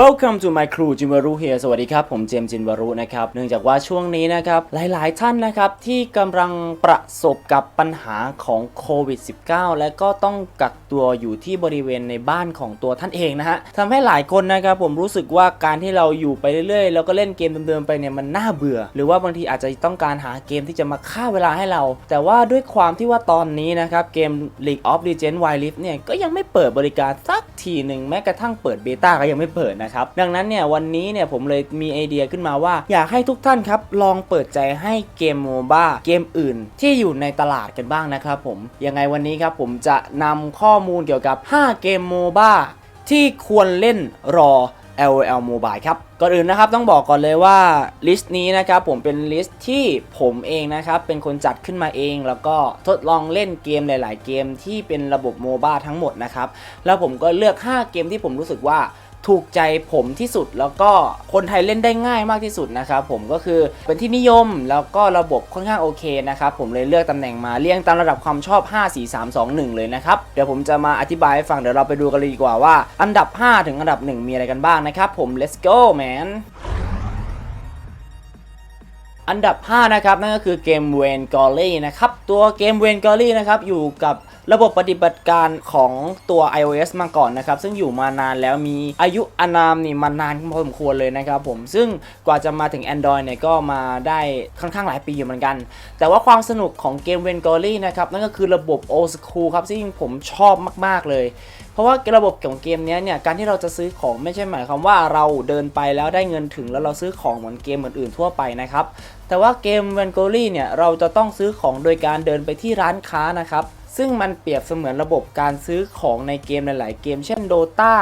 Welcome to my crew จินวารุ here สวัสดีครับผมเจมส์จินวารุนะครับ เนื่องจากว่าช่วงนี้นะครับ หลายๆท่านนะครับ ที่กำลังประสบกับปัญหาของโควิด -19 และก็ต้องกักตัวอยู่ที่บริเวณในบ้านของตัวท่านเองนะฮะทำให้หลายคนนะครับ ผมรู้สึกว่าการที่เราอยู่ไปเรื่อยๆ แล้วก็เล่นเกมเดิมๆไปเนี่ยมันน่าเบื่อ หรือว่าบางทีอาจจะต้องการหาเกมที่จะมาฆ่าเวลาให้เรา แต่ว่าด้วยความที่ว่าตอนนี้นะครับเกม League of Legends Wild Rift เนี่ยก็ยังไม่เปิดบริการสัก ทีหนึ่งแม้กระทั่งเปิดเบต้าก็ยังไม่เปิดนะครับ ดังนั้นเนี่ยวันนี้เนี่ยผมเลยมีไอเดียขึ้นมาว่า อยากให้ทุกท่านครับ ลองเปิดใจให้เกมโมบ้าเกมอื่น ที่อยู่ในตลาดกันบ้างนะครับผมยังไงวันนี้ครับผมจะนำข้อมูลเกี่ยวกับ 5 เกมโมบ้าที่ควรเล่นรอ LOL Mobile ครับ ก่อนอื่นนะครับต้องบอกก่อนเลยว่าลิสต์นี้นะครับผมเป็นลิสต์ที่ผมเองนะครับเป็นคนจัดขึ้นมาเอง แล้วก็ทดลองเล่นเกมหลาย ๆ เกมที่เป็นระบบโมบ้าทั้งหมดนะครับ แล้วผมก็เลือก 5 เกมที่ผมรู้สึกว่า ถูกใจผมที่สุดแล้วก็คนไทยเล่นได้ง่ายมากที่สุดนะครับผมก็คือเป็นที่นิยมแล้วก็ระบบค่อนข้างโอเคนะครับผมเลยเลือกตำแหน่งมาเรียงตามระดับความชอบ 5 4 3 2 1 เลยนะครับเดี๋ยวผมจะมาอธิบายให้ฟังเดี๋ยวเราไปดูกันเลยดีกว่าว่า อันดับ 5 ถึงอันดับ 1 มีอะไรกันบ้างนะครับผม let's go man อันดับ 5 นะครับ นั่นก็คือเกมเวนกอรี่นะครับ ตัวเกมเวนกอรี่นะครับ อยู่กับระบบปฏิบัติการของตัว iOS มาก่อนนะครับ ซึ่งอยู่มานานแล้วมีอายุอานามนี่มานานพอสมควรเลยนะครับผมซึ่งกว่าจะมาถึง Android เนี่ยก็มาได้ค่อนข้างหลายปีอยู่เหมือนกัน แต่ว่าความสนุกของเกมเวนกอรี่นะครับ นั่นก็คือระบบ Old School ครับซึ่งผมชอบมาก ๆ เลย เพราะว่าระบบของเกมนี้เนี่ยการที่เราจะซื้อของไม่ใช่หมายความว่าเราเดินไปแล้วได้เงินถึงแล้วเราซื้อของเหมือนเกมอื่นๆทั่วไปนะครับ แต่ว่าเกม v a n g o r y เนี่ยเราจะต้องซื้อของโดยการเดินไปที่ร้านค้านะครับซึ่งมันเปรียบเสมือนระบบการซื้อของในเกมหลาย ๆ เกม เช่น Dota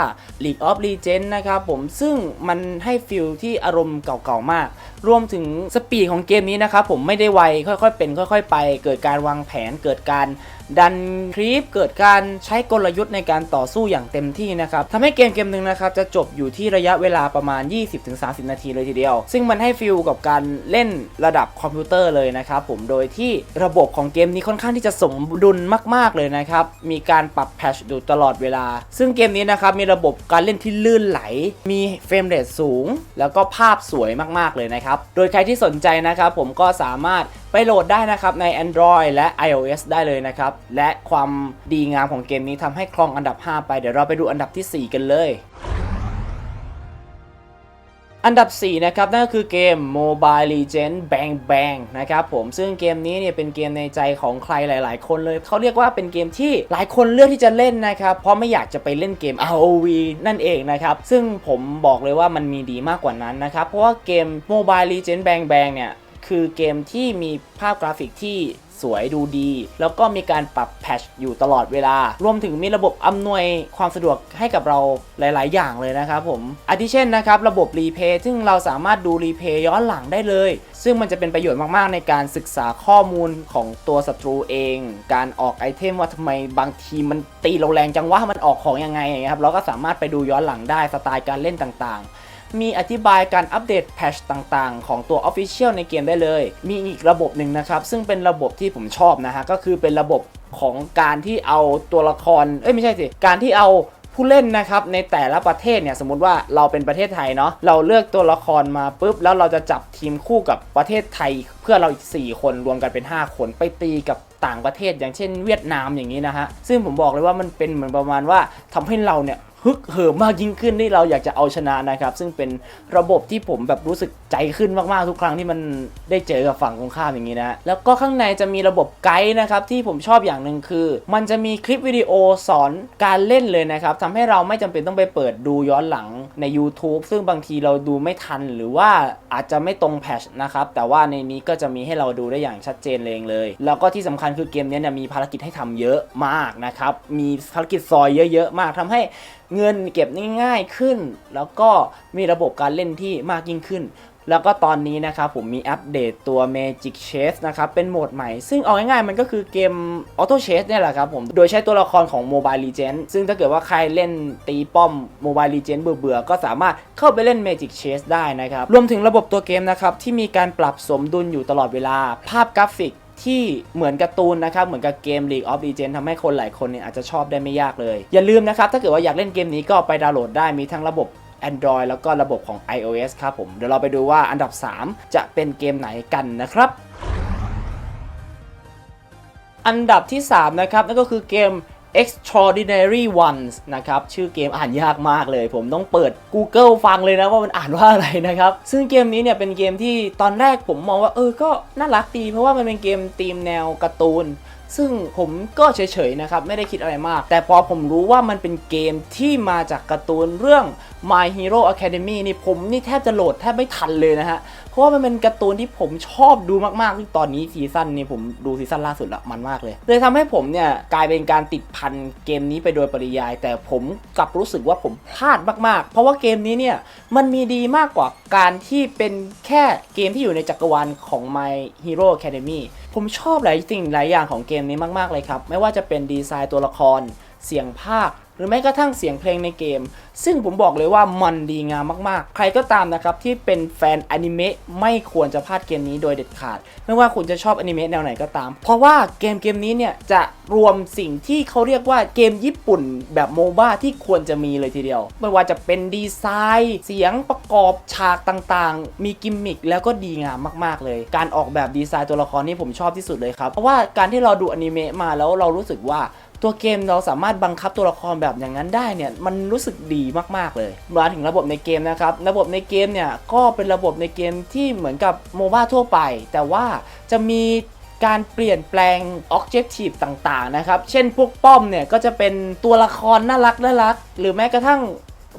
League of Legends นะครับผมซึ่งมันให้ฟิลที่อารมณ์เก่าๆ มาก รวมถึงสปีดของเกมนี้นะครับผมไม่ได้ไว ค่อย ๆ เป็น ค่อย ๆ ไป เกิดการวางแผน เกิดการดันคลิป เกิดการใช้กลยุทธ์ในการต่อสู้อย่างเต็มที่นะครับทำให้เกมเกมหนึ่งนะครับจะจบอยู่ที่ระยะเวลาประมาณ 20-30 นาทีเลยทีเดียว ซึ่งมันให้ฟิลกับการเล่นระดับคอมพิวเตอร์เลยนะครับผมโดยที่ระบบของเกมนี้ค่อนข้างที่จะสมดุลมาก ๆ เลยนะครับ มีการปรับแพชอยู่ตลอดเวลา ซึ่งเกมนี้นะครับมีระบบการเล่นที่ลื่นไหล มีเฟรมเรทสูง แล้วก็ภาพสวยมากๆเลยนะครับ โดยใครที่สนใจนะครับผมก็สามารถไปโหลดได้นะครับใน Android และ iOS ได้เลยนะครับ และความดีงามของเกมนี้ทำให้ครองอันดับ 5 ไป เดี๋ยวเราไปดูอันดับทีสี่4 กันเลย อันดับ 4 นะครับ นั่นก็คือเกม Mobile Legends Bang Bang นะครับผมซึ่งเกมนี้เนี่ยเป็นเกมในใจของใครหลาย ๆ คนเลย เขาเรียกว่าเป็นเกมที่หลายคนเลือกที่จะเล่นนะครับ เพราะไม่อยากจะไปเล่นเกม ROV นั่นเองนะครับ ซึ่งผมบอกเลยว่ามันมีดีมากกว่านั้นนะครับ เพราะว่าเกม Mobile Legends Bang Bang เนี่ยคือเกมที่มีภาพกราฟิกที่ สวยดูดี แล้วก็มีการปรับแพชอยู่ตลอดเวลา รวมถึงมีระบบอำนวยความสะดวกให้กับเราหลาย ๆ อย่างเลยนะครับผมอาทิเช่นนะครับระบบรีเพย์ซึ่งเราสามารถดูรีเพย์ย้อนหลังได้เลย ซึ่งมันจะเป็นประโยชน์มาก ๆ ในการศึกษาข้อมูลของตัวศัตรูเอง การออกไอเทมว่าทำไมบางทีมันตีเราแรงจังว่ามันออกของยังไงอย่างเงี้ยครับเราก็สามารถไปดูย้อนหลังได้สไตล์การเล่นต่าง ๆ มีอธิบายการอัปเดตแพชต่างๆ ของตัว Official ในเกมได้เลย มีอีกระบบหนึ่งนะครับ ซึ่งเป็นระบบที่ผมชอบนะฮะ ก็คือเป็นระบบของการที่เอาตัวละคร เอ้ยไม่ใช่สิ การที่เอาผู้เล่นนะครับในแต่ละประเทศเนี่ยสมมติว่าเราเป็นประเทศไทยเนาะเราเลือกตัวละครมาปุ๊บแล้วเราจะจับทีมคู่กับประเทศไทย เพื่อเราอีก 4 คนรวมกันเป็น 5 คนไปตีกับต่างประเทศอย่างเช่น เวียดนามอย่างนี้นะฮะซึ่งผมบอกเลยว่ามันเป็นเหมือนประมาณว่าทำให้เราเนี่ย ฮึกเหิมมากยิ่งขึ้นที่เราอยากจะเอาชนะนะครับ ซึ่งเป็นระบบที่ผมแบบรู้สึกใจขึ้นมากๆทุกครั้งที่มันได้เจอกับฝั่งตรงข้ามอย่างนี้นะ แล้วก็ข้างในจะมีระบบไกด์นะครับที่ผมชอบอย่างหนึ่งคือ มันจะมีคลิปวิดีโอสอนการเล่นเลยนะครับทำให้เราไม่จำเป็นต้องไปเปิดดูย้อนหลังใน YouTube ซึ่งบางทีเราดูไม่ทันหรือว่าอาจจะไม่ตรงแพชนะครับแต่ว่าในนี้ก็จะมีให้เราดูได้อย่างชัดเจนเลยเลย แล้วก็ที่สำคัญคือเกมนี้เนี่ยมีภารกิจให้ทำเยอะมากนะครับมีภารกิจซอยเยอะ ๆ มากทำให้ เงินเก็บง่ายขึ้น แล้วก็มีระบบการเล่นที่มากยิ่งขึ้น แล้วก็ตอนนี้นะครับผมมีอัปเดตตัว Magic Chase นะครับ เป็นโหมดใหม่ ซึ่งเอาง่ายๆมันก็คือเกม Auto Chase เนี่ยแหละครับผม โดยใช้ตัวละครของ Mobile Legends ซึ่งถ้าเกิดว่าใครเล่นตีป้อม Mobile Legends เบื่อๆ ก็สามารถเข้าไปเล่น Magic Chase ได้นะครับ รวมถึงระบบตัวเกมนะครับที่มีการปรับสมดุลอยู่ตลอดเวลา ภาพกราฟิก ที่เหมือนการ์ตูนนะครับ เหมือนกับเกม League of Legends ทำให้คนหลายคนเนี่ยอาจจะชอบได้ไม่ยากเลย อย่าลืมนะครับ ถ้าเกิดว่าอยากเล่นเกมนี้ก็ไปดาวน์โหลดได้มีทั้งระบบ Android แล้วก็ระบบของ iOS ครับผม เดี๋ยวเราไปดูว่าอันดับ 3 จะเป็นเกมไหนกันนะครับ อันดับที่ 3 นะครับ นั่นก็คือเกม Extraordinary Ones นะครับ ชื่อเกมอ่านยากมากเลย ผมต้องเปิด Google ฟังเลยนะว่ามันอ่านว่าอะไรนะครับ ซึ่งเกมนี้เนี่ยเป็นเกมที่ตอนแรกผมมองว่าเออก็น่ารักดี เพราะว่ามันเป็นเกมธีมแนวการ์ตูน ซึ่งผมก็เฉยๆนะครับไม่ได้คิดอะไรมาก แต่พอผมรู้ว่ามันเป็นเกมที่มาจากการ์ตูนเรื่อง My Hero Academy นี่ผมนี่แทบจะโหลดแทบไม่ทันเลยนะฮะ เพราะว่ามันเป็นการ์ตูนที่ผมชอบดูมากๆซึ่งตอนนี้ซีซั่นนี้ผมดูซีซั่นล่าสุดละมันมากเลย เลยทำให้ผมเนี่ยกลายเป็นการติดพันเกมนี้ไปโดยปริยาย แต่ผมกลับรู้สึกว่าผมพลาดมากๆ เพราะว่าเกมนี้เนี่ยมันมีดีมากกว่าการที่เป็นแค่เกมที่อยู่ในจักรวาลของ My Hero Academy ผมชอบหลายสิ่งหลายอย่างของเกมนี้มากๆเลยครับ ไม่ว่าจะเป็นดีไซน์ตัวละคร เสียงภาค รือแม้กระทั่งเสียงเพลงในเกม ซึ่งผมบอกเลยว่ามันดีงามมากๆ ใครก็ตามนะครับที่เป็นแฟนอนิเมะไม่ควรจะพลาดเกมนี้โดยเด็ดขาด ไม่ว่าคุณจะชอบอนิเมะแนวไหนก็ตาม เพราะว่าเกมเกมนี้เนี่ยจะรวมสิ่งที่เขาเรียกว่าเกมญี่ปุ่นแบบโมบ้าที่ควรจะมีเลยทีเดียว ไม่ว่าจะเป็นดีไซน์ เสียงประกอบฉากต่างๆ มีกิมมิคแล้วก็ดีงามมากๆเลย การออกแบบดีไซน์ตัวละครนี่ผมชอบที่สุดเลยครับ เพราะว่าการที่เราดูอนิเมะมาแล้วเรารู้สึกว่า ตัวเกมเราสามารถบังคับตัวละครแบบอย่างนั้นได้เนี่ยมันรู้สึกดีมากๆเลยมาถึงระบบในเกมนะครับระบบในเกมเนี่ยก็เป็นระบบในเกมที่เหมือนกับโมบ้าทั่วไป แต่ว่าจะมีการเปลี่ยนแปลงออกเจ t ทีฟต่างๆนะครับ เช่นพวกป้อมเนี่ยก็จะเป็นตัวละครน่ารักน่ารัก หรือแม้กระทั่ง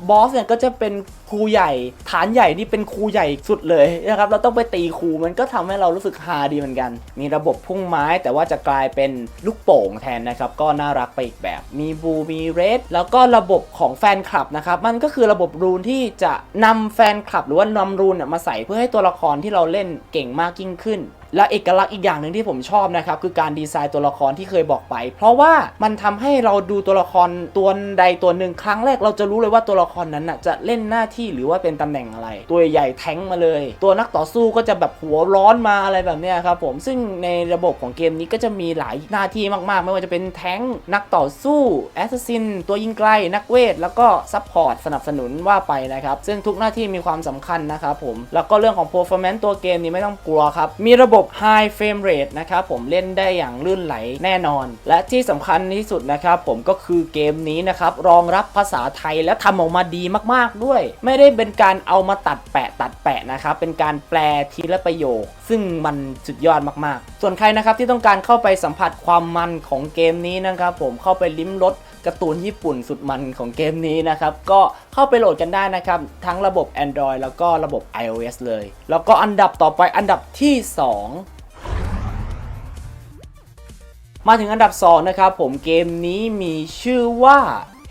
บอสเนี่ยก็จะเป็นครูใหญ่ ฐานใหญ่นี่เป็นครูใหญ่สุดเลยนะครับเราต้องไปตีครูมันก็ทำให้เรารู้สึกฮาดีเหมือนกัน มีระบบพุ่งไม้แต่ว่าจะกลายเป็นลูกโป่งแทนนะครับ ก็น่ารักไปอีกแบบ มีบูมีเรดแล้วก็ระบบของแฟนคลับนะครับ มันก็คือระบบรูนที่จะนำแฟนคลับ หรือว่านำรูนเนี่ยมาใส่เพื่อให้ตัวละครที่เราเล่นเก่งมากยิ่งขึ้น และเอกลักษณ์อีกอย่างหนึ่งที่ผมชอบนะครับคือการดีไซน์ตัวละครที่เคยบอกไป เพราะว่ามันทำให้เราดูตัวละครตัวใดตัวหนึ่งครั้งแรกเราจะรู้เลยว่าตัวละครนั้นน่ะจะเล่นหน้าที่หรือว่าเป็นตำแหน่งอะไร ตัวใหญ่แทงมาเลย ตัวนักต่อสู้ก็จะแบบหัวร้อนมาอะไรแบบเนี้ยครับผมซึ่งในระบบของเกมนี้ก็จะมีหลายหน้าที่มากๆ ไม่ว่าจะเป็นแทงนักต่อสู้แอสซัสซินตัวยิงไกลนักเวท แล้วก็ซัพพอร์ตสนับสนุนว่าไปนะครับซึ่งทุกหน้าที่มีความสำคัญนะครับผมแล้วก็เรื่องของ performance ตัวเกมนี้ไม่ต้องกลัวครับมีระบบ high frame rate นะครับผมเล่นได้อย่างลื่นไหลแน่นอน และที่สำคัญที่สุดนะครับผมก็คือเกมนี้นะครับรองรับภาษาไทยและทำออกมาดีมากๆด้วย ไม่ได้เป็นการเอามาตัดแปะตัดแปะนะครับเป็นการแปลทีละประโยค ซึ่งมันสุดยอดมากๆ ส่วนใครนะครับที่ต้องการเข้าไปสัมผัสความมันของเกมนี้นะครับผมเข้าไปลิ้มรส การ์ตูนญี่ปุ่นสุดมันของเกมนี้นะครับก็เข้าไปโหลดกันได้นะครับ ทั้งระบบ Android แล้วก็ระบบ iOS เลย แล้วก็อันดับต่อไปอันดับที่ 2มาถึงอันดับ 2 นะครับผมเกมนี้มีชื่อว่า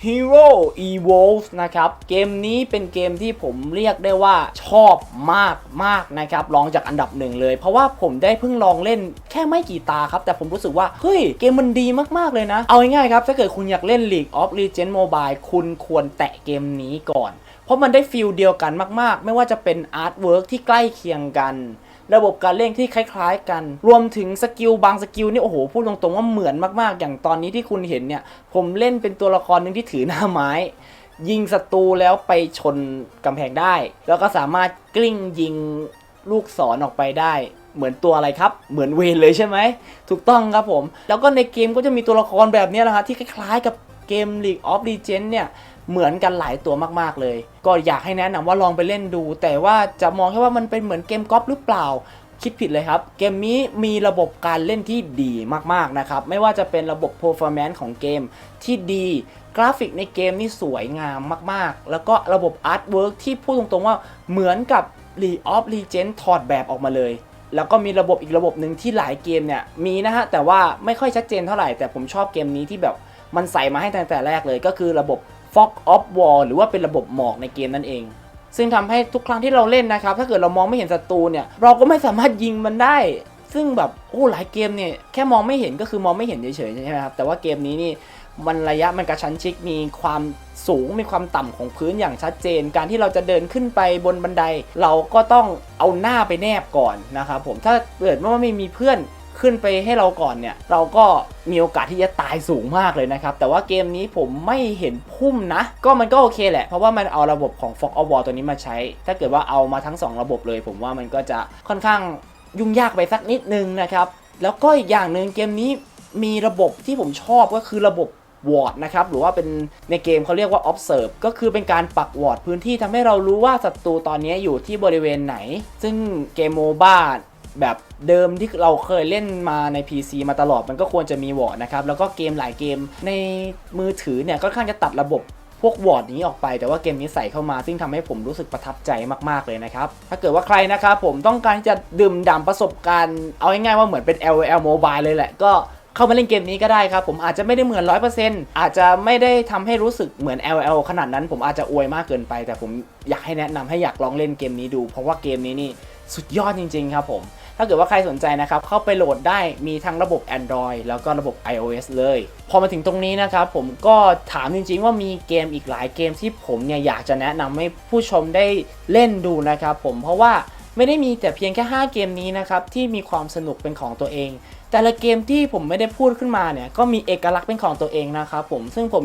Hero Evolve นะครับ เกมนี้เป็นเกมที่ผมเรียกได้ว่าชอบมากมากนะครับรองจากอันดับหนึ่งเลย เพราะว่าผมได้เพิ่งลองเล่นแค่ไม่กี่ตาครับ แต่ผมรู้สึกว่า เฮ้ย เกมมันดีมากๆเลยนะ เอาง่ายๆครับ ถ้าเกิดคุณอยากเล่น League of Legends Mobile คุณควรแตะเกมนี้ก่อน เพราะมันได้ฟิลเดียวกันมาก ๆ ไม่ว่าจะเป็นอาร์ตเวิร์กที่ใกล้เคียงกัน ระบบการเล่นที่คล้ายๆ กัน รวมถึงสกิลบางสกิลนี่โอ้โหพูดตรงๆว่าเหมือนมากๆ อย่างตอนนี้ที่คุณเห็นเนี่ย ผมเล่นเป็นตัวละครหนึ่งที่ถือหน้าไม้ ยิงศัตรูแล้วไปชนกำแพงได้ แล้วก็สามารถกลิ้งยิงลูกศรออกไปได้เหมือนตัวอะไรครับ เหมือนเวนเลยใช่ไหม ถูกต้องครับผม แล้วก็ในเกมก็จะมีตัวละครแบบนี้ยนะฮะที่คล้ายๆกับเกม League of Legends เนี่ย เหมือนกันหลายตัวมากๆเลย ก็อยากให้แนะนำว่าลองไปเล่นดู แต่ว่าจะมองแค่ว่ามันเป็นเหมือนเกมกอล์ฟหรือเปล่า คิดผิดเลยครับ เกมนี้มีระบบการเล่นที่ดีมากๆนะครับ ไม่ว่าจะเป็นระบบ performance ของเกมที่ดีกราฟิกในเกมนี่สวยงามมากๆ แล้วก็ระบบ artwork ที่พูดตรงๆว่าเหมือนกับ League of Legends ถอดแบบออกมาเลย แล้วก็มีระบบอีกระบบหนึ่งที่หลายเกมเนี่ยมีนะฮะ แต่ว่าไม่ค่อยชัดเจนเท่าไหร่ แต่ผมชอบเกมนี้ที่แบบมันใส่มาให้ตั้งแต่แรกเลย ก็คือระบบ Fog of War หรือว่าเป็นระบบหมอกในเกมนั่นเอง ซึ่งทำให้ทุกครั้งที่เราเล่นนะครับ ถ้าเกิดเรามองไม่เห็นศัตรูเนี่ย เราก็ไม่สามารถยิงมันได้ ซึ่งแบบโอ้หลายเกมเนี่ยแค่มองไม่เห็นก็คือมองไม่เห็นเฉยๆใช่ไหมครับแต่ว่าเกมนี้นี่มันระยะมันกระชั้นชิดมีความสูงมีความต่ำของพื้นอย่างชัดเจน การที่เราจะเดินขึ้นไปบนบันได เราก็ต้องเอาหน้าไปแนบก่อนนะครับผมถ้าเกิดว่าไม่มีเพื่อน ขึ้นไปให้เราก่อนเนี่ย เราก็มีโอกาสที่จะตายสูงมากเลยนะครับ แต่ว่าเกมนี้ผมไม่เห็นพุ่มนะ ก็มันก็โอเคแหละ เพราะว่ามันเอาระบบของ Fog of War ตัวนี้มาใช้ ถ้าเกิดว่าเอามาทั้ง 2 ระบบเลย ผมว่ามันก็จะค่อนข้างยุ่งยากไปสักนิดนึงนะครับ แล้วก็อีกอย่างหนึ่งเกมนี้มีระบบที่ผมชอบก็คือระบบวอร์ดนะครับหรือว่าเป็นในเกมเขาเรียกว่า observe ก็คือเป็นการปักวอร์ดพื้นที่ทำให้เรารู้ว่าศัตรูตอนนี้อยู่ที่บริเวณไหน ซึ่งเกมโมบ้า แบบเดิมที่เราเคยเล่นมาใน PC มาตลอดมันก็ควรจะมีวอร์ดนะครับ แล้วก็เกมหลายเกมในมือถือเนี่ยก็ค่อนข้างจะตัดระบบพวกวอร์ดนี้ออกไป แต่ว่าเกมนี้ใส่เข้ามา ซึ่งทำให้ผมรู้สึกประทับใจมากๆเลยนะครับ ถ้าเกิดว่าใครนะครับผมต้องการที่จะดื่มด่ำประสบการณ์เอาง่ายๆว่าเหมือนเป็น LOL Mobile เลยแหละก็เข้ามาเล่นเกมนี้ก็ได้ครับ ผมอาจจะไม่ได้เหมือน 100%อาจจะไม่ได้ทำให้รู้สึกเหมือน LOL ขนาดนั้น ผมอาจจะอวยมากเกินไป แต่ผมอยากให้แนะนำให้อยากลองเล่นเกมนี้ดู เพราะว่าเกมนี้นี่สุดยอดจริง ๆ ครับผม ถ้าเกิดว่าใครสนใจนะครับเข้าไปโหลดได้มีทั้งระบบ Android แล้วก็ระบบ iOS เลย พอมาถึงตรงนี้นะครับผมก็ถามจริงๆ ว่ามีเกมอีกหลายเกมที่ผมเนี่ยอยากจะแนะนำให้ผู้ชมได้เล่นดูนะครับผมเพราะว่าไม่ได้มีแต่เพียงแค่ 5 เกมนี้นะครับที่มีความสนุกเป็นของตัวเองแต่ละเกมที่ผมไม่ได้พูดขึ้นมาเนี่ยก็มีเอกลักษณ์เป็นของตัวเองนะครับผมซึ่งผม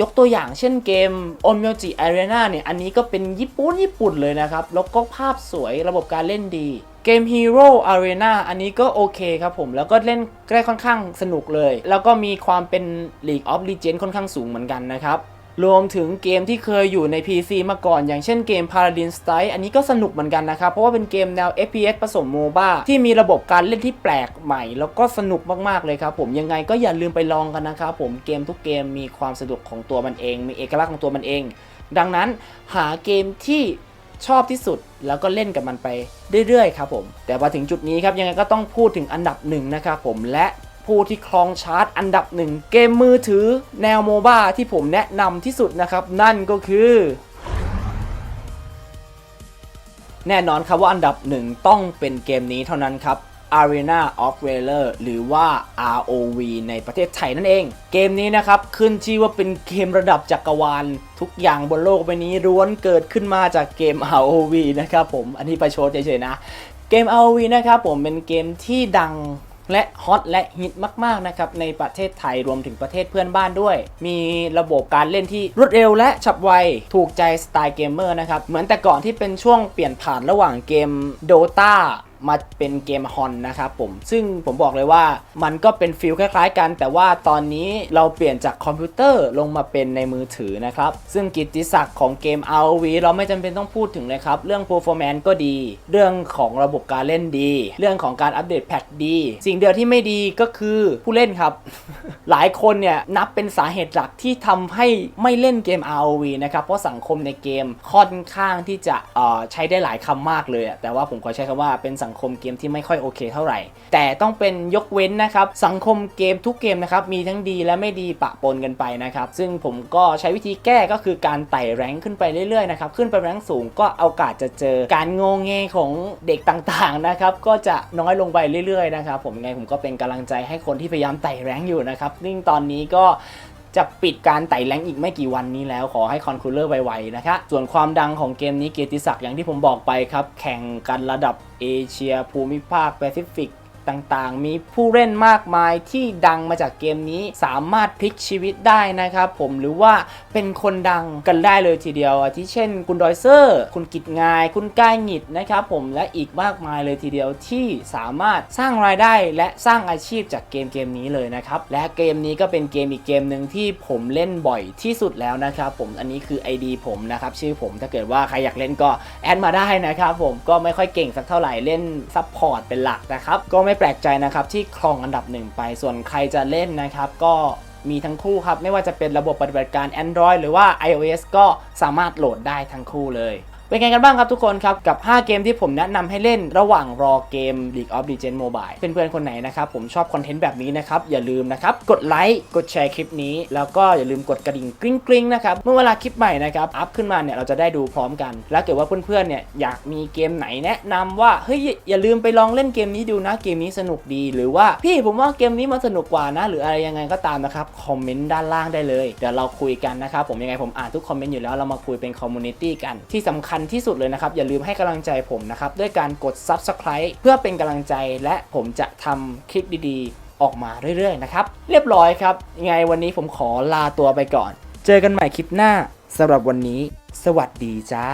ยกตัวอย่างเช่นเกม o m y o j i Arena เนี่ยอันนี้ก็เป็นญี่ปุ่นญี่ปุ่นเลยนะครับ แล้วก็ภาพสวยระบบการเล่นดี เกม Hero Arena อันนี้ก็โอเคครับผมแล้วก็เล่นได้ค่อนข้างสนุกเลย แล้วก็มีความเป็น League of Legends ค่อนข้างสูงเหมือนกันนะครับ รวมถึงเกมที่เคยอยู่ใน PC มาก่อน อย่างเช่นเกม Paladin Strike อันนี้ก็สนุกเหมือนกันนะครับ เพราะว่าเป็นเกมแนว FPS ผสม MOBA ที่มีระบบการเล่นที่แปลกใหม่ แล้วก็สนุกมากๆเลยครับผมยังไงก็อย่าลืมไปลองกันนะครับผมเกมทุกเกมมีความสนุกของตัวมันเอง มีเอกลักษณ์ของตัวมันเอง ดังนั้นหาเกมที่ ชอบที่สุด แล้วก็เล่นกับมันไปเรื่อยๆครับผมแต่พอถึงจุดนี้ครับยังไงก็ต้องพูดถึงอันดับหนึ่งนะครับผมและผู้ที่ครองชาร์ตอันดับหนึ่งเกมมือถือแนวโมบ้าที่ผมแนะนำที่สุดนะครับนั่นก็คือ แน่นอนครับว่าอันดับหนึ่งต้องเป็นเกมนี้เท่านั้นครับ Arena of Valor หรือว่า ROV ในประเทศไทยนั่นเอง เกมนี้นะครับ ขึ้นชื่อว่าเป็นเกมระดับจักรวาล ทุกอย่างบนโลกใบนี้ล้วนเกิดขึ้นมาจากเกม ROV นะครับผม อันนี้ประชดเฉยๆนะ เกม ROV นะครับผมเป็นเกมที่ดังและฮอตและฮิตมาก ๆ นะครับ ในประเทศไทยรวมถึงประเทศเพื่อนบ้านด้วย มีระบบการเล่นที่รวดเร็วและฉับไว ถูกใจสไตล์เกมเมอร์นะครับ เหมือนแต่ก่อนที่เป็นช่วงเปลี่ยนผ่านระหว่างเกม Dota มาเป็นเกมฮอนนะครับผม ซึ่งผมบอกเลยว่ามันก็เป็นฟิลคล้ายๆกัน แต่ว่าตอนนี้เราเปลี่ยนจากคอมพิวเตอร์ลงมาเป็นในมือถือนะครับ ซึ่งกิตติศักดิ์ของเกม ROV เราไม่จำเป็นต้องพูดถึงเลยครับ เรื่อง performance ก็ดี เรื่องของระบบการเล่นดี เรื่องของการอัปเดตแพทดี สิ่งเดียวที่ไม่ดีก็คือผู้เล่นครับ หลายคนเนี่ยนับเป็นสาเหตุหลักที่ทำให้ไม่เล่นเกม ROV นะครับเพราะสังคมในเกมค่อนข้างที่จะใช้ได้หลายคำมากเลยแต่ว่าผมขอใช้คำว่าเป็นสังงคมเกมที่ไม่ค่อยโอเคเท่าไหร่ แต่ต้องเป็นยกเว้นนะครับ สังคมเกมทุกเกมนะครับ มีทั้งดีและไม่ดีปะปนกันไปนะครับ ซึ่งผมก็ใช้วิธีแก้ก็คือการไต่แรงขึ้นไปเรื่อยๆนะครับ ขึ้นไปแรงสูงก็โอกาสจะเจอ การงงเงของเด็กต่างๆนะครับ ก็จะน้อยลงไปเรื่อยๆนะครับ ผมไงผมก็เป็นกำลังใจให้คนที่พยายามไต่แรงอยู่นะครับซึ่งตอนนี้ก็ จะปิดการไต่แรงอีกไม่กี่วันนี้แล้วขอให้คอนคูลเลอร์ไวๆนะคะส่วนความดังของเกมนี้เกียรติศักดิ์อย่างที่ผมบอกไปครับ แข่งกันระดับเอเชียภูมิภาคแปซิฟิก ต่างๆ มีผู้เล่นมากมายที่ดังมาจากเกมนี้สามารถพลิกชีวิตได้นะครับผมหรือว่าเป็นคนดังกันได้เลยทีเดียวอาที่เช่น คุณดอยเซอร์ คุณกิจงาย คุณก้ายหงิดนะครับผมและอีกมากมายเลยทีเดียวที่สามารถสร้างรายได้และสร้างอาชีพจากเกมเกมนี้เลยนะครับและเกมนี้ก็เป็นเกมอีกเกมหนึ่งที่ผมเล่นบ่อยที่สุดแล้วนะครับผมอันนี้คือ ID ผมนะครับชื่อผมถ้าเกิดว่าใครอยากเล่นก็แอดมาได้นะครับผมก็ไม่ค่อยเก่งสักเท่าไหร่เล่นซับพอร์ตเป็นหลักนะครับก็ไม่ไม่แปลกใจนะครับที่ครองอันดับหนึ่งไป ส่วนใครจะเล่นนะครับก็มีทั้งคู่ครับ ไม่ว่าจะเป็นระบบปฏิบัติการ Android หรือว่า iOS ก็สามารถโหลดได้ทั้งคู่เลย เป็นไงกันบ้างครับทุกคนครับ กับ 5 เกมที่ผมแนะนำให้เล่นระหว่างรอเกม League of Legends Mobile เพื่อนๆคนไหนนะครับ ผมชอบคอนเทนต์แบบนี้นะครับ อย่าลืมนะครับ กดไลค์กดแชร์คลิปนี้ แล้วก็อย่าลืมกดกระดิ่งกริ๊งกริ๊งๆนะครับ เมื่อเวลาคลิปใหม่นะครับ อัพขึ้นมาเนี่ยเราจะได้ดูพร้อมกัน แล้วเกิดว่าเพื่อนๆเนี่ยอยากมีเกมไหนแนะนำว่าเฮ้ยอย่าลืมไปลองเล่นเกมนี้ดูนะเกมนี้สนุกดี หรือว่าพี่ผมว่าเกมนี้มันสนุกกว่านะ หรืออะไรยังไงก็ตามนะครับคอมเมนต์ด้านล่างได้เลยเดี๋ยวเราคุยกันนะครับผมยังไงผมอ่านทุกคอมเมนต์อยู่แล้วเรามาคุยเป็นคอมมูนิตี้กันที่สำคัญที่สุดเลยนะครับ อย่าลืมให้กำลังใจผมนะครับ ด้วยการกด Subscribe เพื่อเป็นกำลังใจและผมจะทำคลิปดีๆ ออกมาเรื่อยๆนะครับ เรียบร้อยครับยังไงวันนี้ผมขอลาตัวไปก่อน เจอกันใหม่คลิปหน้าสำหรับวันนี้ สวัสดีจ้า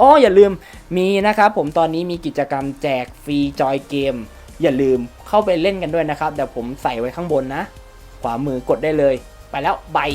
อ้ออย่าลืมมีนะครับ ผมตอนนี้มีกิจกรรมแจกฟรีจอยเกม อย่าลืมเข้าไปเล่นกันด้วยนะครับเดี๋ยวผมใส่ไว้ข้างบนนะ ขวามือกดได้เลย ไปแล้วบาย